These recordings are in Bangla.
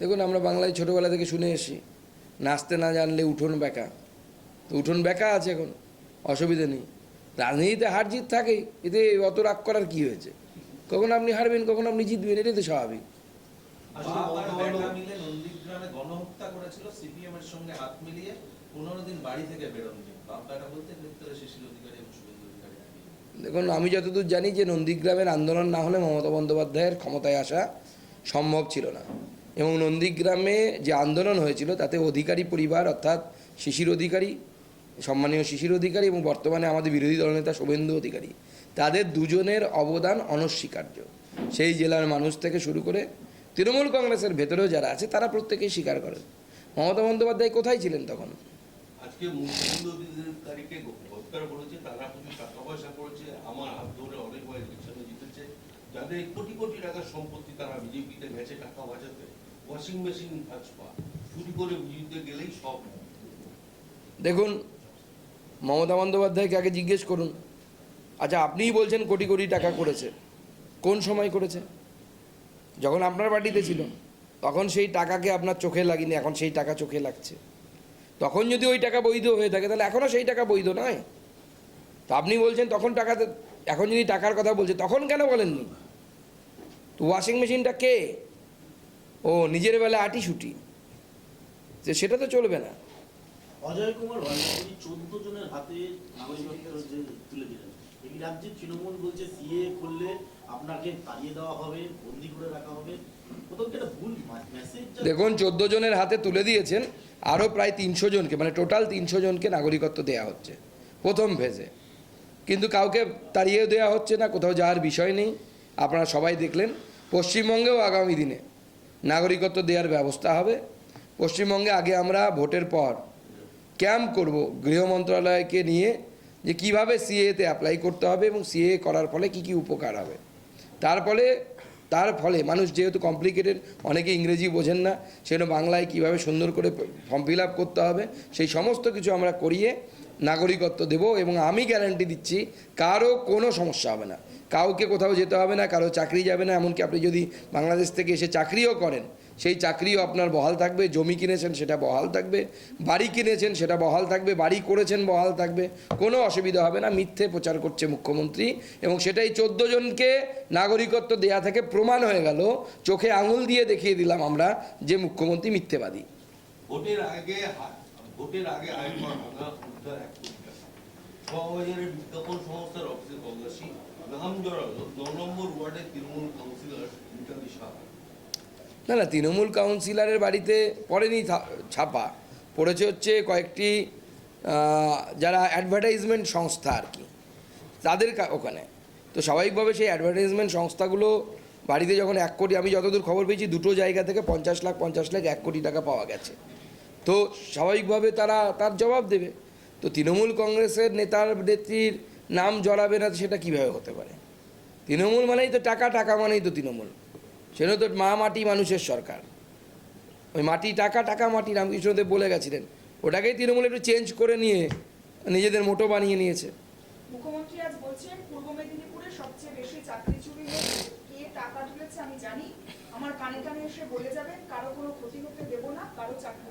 দেখুন আমরা বাংলায় ছোটোবেলা থেকে শুনে এসি নাচতে না জানলে উঠোন বেকা। তো উঠোন বেকা আছে এখন অসুবিধে নেই। রাজনীতিতে হার জিত থাকেই এতে অত রাগ করার কি হয়েছে? কখন আপনি হারবেন কখন আপনি জিতবেন এটাই তো স্বাভাবিক। দেখুন আমি যতদূর জানি যে নন্দীগ্রামের আন্দোলন না হলে মমতা বন্দ্যোপাধ্যায়ের ক্ষমতায় আসা সম্ভব ছিল না। এবং নন্দীগ্রামে যে আন্দোলন হয়েছিল, তাতে অধিকারী পরিবার অর্থাৎ শিশির অধিকারী, সম্মানীয় শিশির অধিকারী এবং বর্তমানে আমাদের বিরোধী দলনেতা শুভেন্দু অধিকারী, তাদের দুজনের অবদান অনস্বীকার্য। সেই জেলার মানুষ থেকে শুরু করে তৃণমূল কংগ্রেসের ভেতরেও যারা আছে, তারা প্রত্যেকেই স্বীকার করেন মমতা বন্দ্যোপাধ্যায় কোথায় ছিলেন তখন? আজকে যাদের কোটি কোটি টাকার সম্পত্তি তারা বিজেপিতে গেছে টাকা বাঁচাতে ওয়াশিং মেশিন ভাজপা চুরি করে বিজেপিতে গেলেই সব দেখুন, মমতা বন্দ্যোপাধ্যায়কে আগে জিজ্ঞেস করুন। আচ্ছা আপনিই বলছেন কোটি কোটি টাকা করেছে। কোন সময় করেছে? যখন আপনার পার্টিতে ছিল, তখন সেই টাকাকে আপনার চোখে লাগিনি, এখন সেই টাকা চোখে লাগছে। তখন যদি ওই টাকা বৈধ হয়ে থাকে, তাহলে এখনও সেই টাকা বৈধ নয়। তা আপনি বলছেন, তখন টাকাতে এখন যদি টাকার কথা বলছে, তখন কেন বলেননি? তো ওয়াশিং মেশিনটা কে? ও নিজের বেলা আটি ছুটি যে সেটা তো চলবে না। অজয় কুমার চোদ্দ জনের হাতে নাগরিকত্ব যে তুলে দিলেন। এই রাজ্যে তৃণমূল বলছে সিএ করলে আপনাকে তাড়িয়ে দেওয়া হবে বন্দি করে রাখা হবে। দেখুন চোদ্দ জনের হাতে তুলে দিয়েছেন আরও প্রায় তিনশো জনকে মানে টোটাল তিনশো জনকে নাগরিকত্ব দেওয়া হচ্ছে প্রথম ফেজে কিন্তু কাউকে তাড়িয়ে দেওয়া হচ্ছে না কোথাও যাওয়ার বিষয় নেই। আপনারা সবাই দেখলেন পশ্চিমবঙ্গেও আগামী দিনে নাগরিকত্ব দেওয়ার ব্যবস্থা হবে। পশ্চিমবঙ্গে আগে আমরা ভোটের পর ক্যাম্প করব গৃহ মন্ত্রণালয়কে নিয়ে যে কীভাবে সিএতে অ্যাপ্লাই করতে হবে এবং সিএ করার ফলে কি কি উপকার হবে। তার ফলে তার ফলে মানুষ যেহেতু কমপ্লিকেটেড অনেকে ইংরেজি বোঝেন না, সেজন্য বাংলায় কীভাবে সুন্দর করে ফর্ম ফিল করতে হবে, সেই সমস্ত কিছু আমরা করিয়ে নাগরিকত্ব দেব এবং আমি গ্যারান্টি দিচ্ছি কারও কোনো সমস্যা হবে না। কাউকে কোথাও যেতে হবে না, কারও চাকরি যাবে না, এমনকি আপনি যদি বাংলাদেশ থেকে এসে চাকরিও করেন, সেই চাকরিও আপনার বহাল থাকবে, জমি কিনেছেন সেটা বহাল থাকবে, বাড়ি কিনেছেন সেটা বহাল থাকবে, বাড়ি করেছেন বহাল থাকবে, কোনো অসুবিধা হবে না, মিথ্যে প্রচার করছে মুখ্যমন্ত্রী এবং সেটাই চোদ্দ জনকে নাগরিকত্ব দেয়া থেকে প্রমাণ হয়ে গেল, চোখে আঙুল দিয়ে দেখিয়ে দিলাম আমরা যে মুখ্যমন্ত্রী মিথ্যেবাদী। ভোটের আগে ভোটের আগে বিজ্ঞাপন সংস্থার অফিসে তল্লাশি নাম জড়ালো ন নম্বর ওয়ার্ডের তৃণমূল কাউন্সিলর মিতালি না না, তৃণমূল কাউন্সিলরের বাড়িতে পড়েনি ছাপা। পড়েছে হচ্ছে কয়েকটি যারা অ্যাডভার্টাইজমেন্ট সংস্থা আর কি, তাদের ওখানে। তো স্বাভাবিকভাবে সেই অ্যাডভার্টাইজমেন্ট সংস্থাগুলো বাড়িতে যখন এক কোটি, আমি যতদূর খবর পেয়েছি, দুটো জায়গা থেকে পঞ্চাশ লাখ পঞ্চাশ লাখ এক কোটি টাকা পাওয়া গেছে। তো স্বাভাবিকভাবে তারা তার জবাব দেবে। তো তৃণমূল কংগ্রেসের নেতার নেত্রীর নাম জড়াবে না সেটা কীভাবে হতে পারে? তৃণমূল মানেই তো টাকা টাকা মানেই তো তৃণমূল। সেটা তো মা মাটি মানুষের সরকার। ওই মাটি, টাকা টাকা মাটি রামকৃষ্ণদেব বলে গেছিলেন। ওটাকেই তৃণমূল একটু চেঞ্জ করে নিয়ে নিজেদের মোটো বানিয়ে নিয়েছে। মুখ্যমন্ত্রী আজ বলছেন, পূর্ব মেদিনীপুরে সবচেয়ে বেশি চাকরি চুরি কে টাকা তুলেছে আমি জানি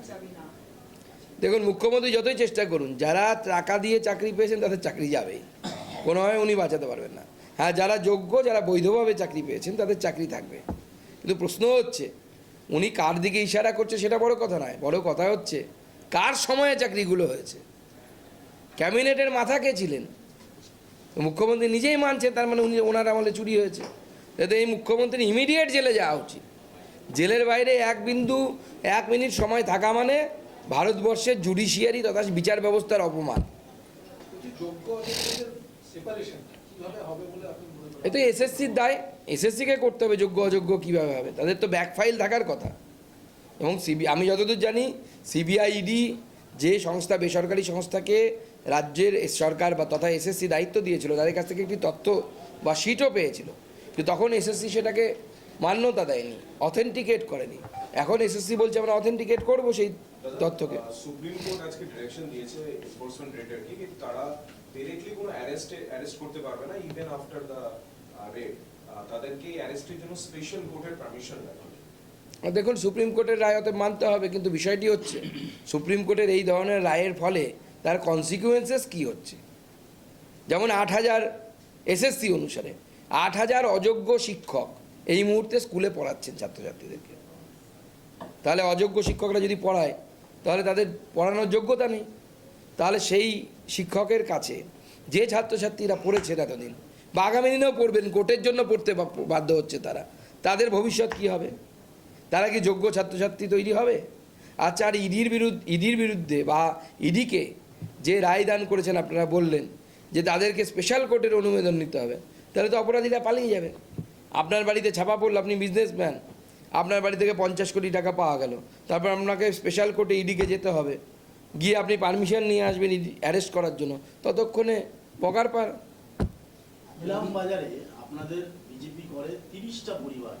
যাবে দেখুন, মুখ্যমন্ত্রী যতই চেষ্টা করুন, যারা টাকা দিয়ে চাকরি পেয়েছেন তাদের চাকরি যাবেই কোনোভাবে উনি বাঁচাতে পারবেন না। হ্যাঁ যারা যোগ্য, যারা বৈধভাবে চাকরি পেয়েছেন, তাদের চাকরি থাকবে। কিন্তু প্রশ্ন হচ্ছে, উনি কার দিকে ইশারা করছে সেটা বড় কথা নয়, বড় কথা হচ্ছে, কার সময়ে চাকরিগুলো হয়েছে? ক্যাবিনেটের মাথা কে ছিলেন? মুখ্যমন্ত্রী নিজেই মানছেন, তার মানে উনি ওনার আমলে চুরি হয়েছে। এতে এই মুখ্যমন্ত্রী ইমিডিয়েট জেলে যাওয়া উচিত। জেলের বাইরে এক বিন্দু এক মিনিট সময় থাকা মানে ভারতবর্ষের জুডিশিয়ারি তথা বিচার ব্যবস্থার অপমান। মনে করেন? এতে এসএসসির দায়। এসএসসিকে করতে হবে যোগ্য অযোগ্য কীভাবে হবে? তাদের তো ব্যাক ফাইল থাকার কথা। এবং সিবি আমি যতদূর জানি সিবিআইডি যে সংস্থা বেসরকারি সংস্থাকে রাজ্যের সরকার বা তথা এসএসসি দায়িত্ব দিয়েছিল তাদের কাছ থেকে একটি তথ্য বা শিটও পেয়েছিল। কিন্তু তখন এসএসসি সেটাকে মান্যতা দেয়নি অথেন্টিকেট করেনি। এখন এসএসসি বলছে আমরা অথেন্টিকেট করব সেই তথ্যকে। সুপ্রিম কোর্ট আজকে ডিরেকশন দিয়েছে এনফোর্সমেন্ট রেটারকে কি তারা কোনো অ্যারেস্ট অ্যারেস্ট করতে পারবে না ইভেন আফটার দ্য রেড তাদেরকে অ্যারেস্টের জন্য স্পেশাল কোর্টের পারমিশন লাগবে দেখুন সুপ্রিম কোর্টের রায় অতএব মানতে হবে কিন্তু বিষয়টি হচ্ছে সুপ্রিম কোর্টের এই ধরনের রায়ের ফলে তার কনসিকুয়েন্সেস কি হচ্ছে? যেমন আট হাজার এসএসসি অনুসারে আট হাজার অযোগ্য শিক্ষক এই মুহূর্তে স্কুলে পড়াচ্ছেন ছাত্রছাত্রীদেরকে। তাহলে অযোগ্য শিক্ষকরা যদি পড়ায়, তাহলে তাদের পড়ানোর যোগ্যতা নেই। তাহলে সেই শিক্ষকের কাছে যে ছাত্রছাত্রীরা পড়েছেন এতদিন বা আগামী দিনেও পড়বেন, কোর্টের জন্য পড়তে বাধ্য হচ্ছে তারা, তাদের ভবিষ্যৎ কি হবে? তারা কি যোগ্য ছাত্রছাত্রী তৈরি হবে? আর ইডির বিরুদ্ধে ইডির বিরুদ্ধে বা ইডিকে যে রায় দান করেছেন, আপনারা বললেন যে তাদেরকে স্পেশাল কোর্টের অনুমোদন নিতে হবে। তাহলে তো অপরাধীরা পালিয়ে যাবে। আপনার বাড়িতে ছাপা পড়ল, আপনি বিজনেসম্যান আপনার বাড়ি থেকে পঞ্চাশ কোটি টাকা পাওয়া গেল। তারপর আপনাকে স্পেশাল কোর্টে ইডিকে যেতে হবে। গিয়ে আপনি পারমিশন নিয়ে আসবেন ইডি অ্যারেস্ট করার জন্য। ততক্ষণে পকার পার। বাজারে আপনাদের বিজেপি করে তিরিশটা পরিবার।